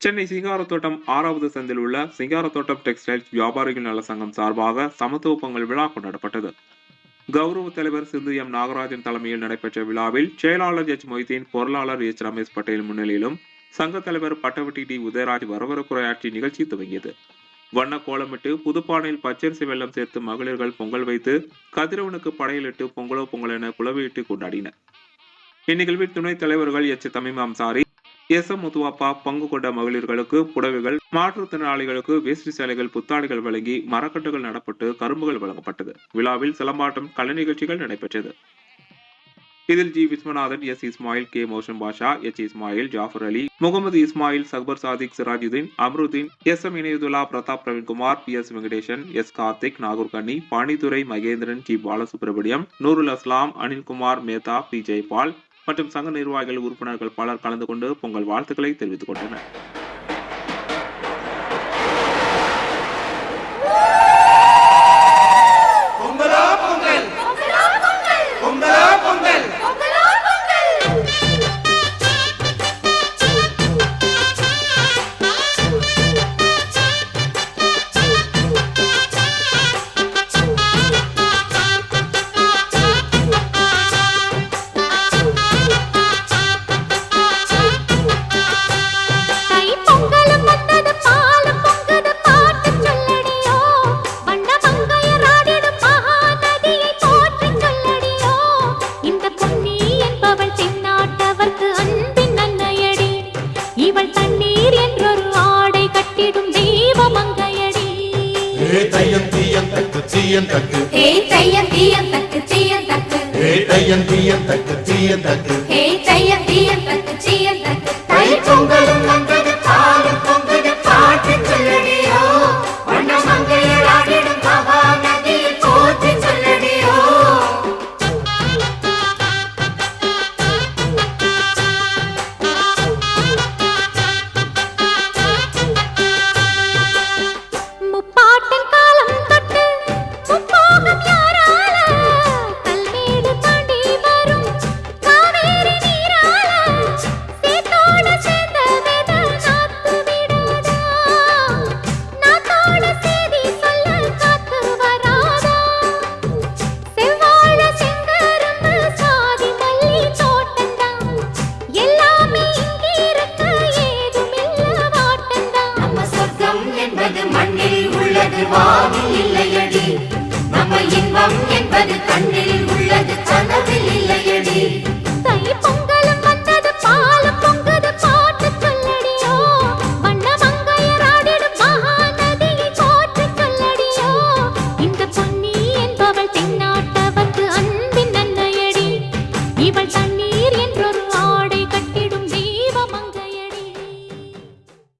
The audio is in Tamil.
சென்னை சிங்காரத்தோட்டம் ஆறாவது சந்தில் உள்ள சிங்காரத்தோட்டம் டெக்ஸ்டைல்ஸ் வியாபாரிகள் நல சங்கம் சார்பாக சமத்துவ பொங்கல் விழா கொண்டாடப்பட்டது. கௌரவ தலைவர் சிந்து எம் நாகராஜன் தலைமையில் நடைபெற்ற விழாவில் செயலாளர் எச் மொய்தீன் பொருளாளர் எச் ரமேஷ் பட்டேல் முன்னிலையிலும் சங்க தலைவர் பட்டவட்டி டி உதயராஜ் வரவரக்குரையாற்றி நிகழ்ச்சி துவங்கியது. வண்ண கோலமிட்டு புதுப்பானையில் பச்சரிசி வெள்ளம் சேர்த்து மகளிர்கள் பொங்கல் வைத்து கதிரவனுக்கு படையலிட்டு பொங்கலோ பொங்கல் என குழவையிட்டு கொண்டாடினர். இந்நிகழ்வில் துணைத் தலைவர்கள் எச் தமிம் அம்சாரி எஸ் முத்துவாப்பா பங்கு கொண்ட மகளிர்களுக்கு புடவைகள் மாற்றுத்திறனாளிகளுக்கு வேஷ்டி சேலைகள் புத்தாடைகள் வழங்கி மரக்கட்டுகள் நடப்பட்டு கரும்புகள் வழங்கப்பட்டது. விழாவில் சிலம்பாட்டம் கலை நிகழ்ச்சிகள் நடைபெற்றது. இதில் G. Viswanathan S. Ismail K. Moshan Basha H. Ismail Jafar Ali Mohammed Ismail Sakbar Sadiq Sirajudeen Amrudeen S. M. Inayathulla Pratap Praveenkumar P. S. Venkatesan S. Karthik Nagoorkanni Pandithurai Mahendran G. Balasubramaniam Noorul Aslam Anilkumar Mehta B. Jaipal மற்றும் சங்க நிர்வாகிகள் உறுப்பினர்கள் பலர் கலந்து கொண்டு பொங்கல் வாழ்த்துக்களை தெரிவித்துக் கொண்டனர். தையம் தீயம் தக்கு தீயம் தக்கு ஹே தையம் தீயம் தக்கு தீயம் தக்கு ஏ தையம் தீயம் தக்கு தீயம் தக்கு ఇవ్వటాన్ని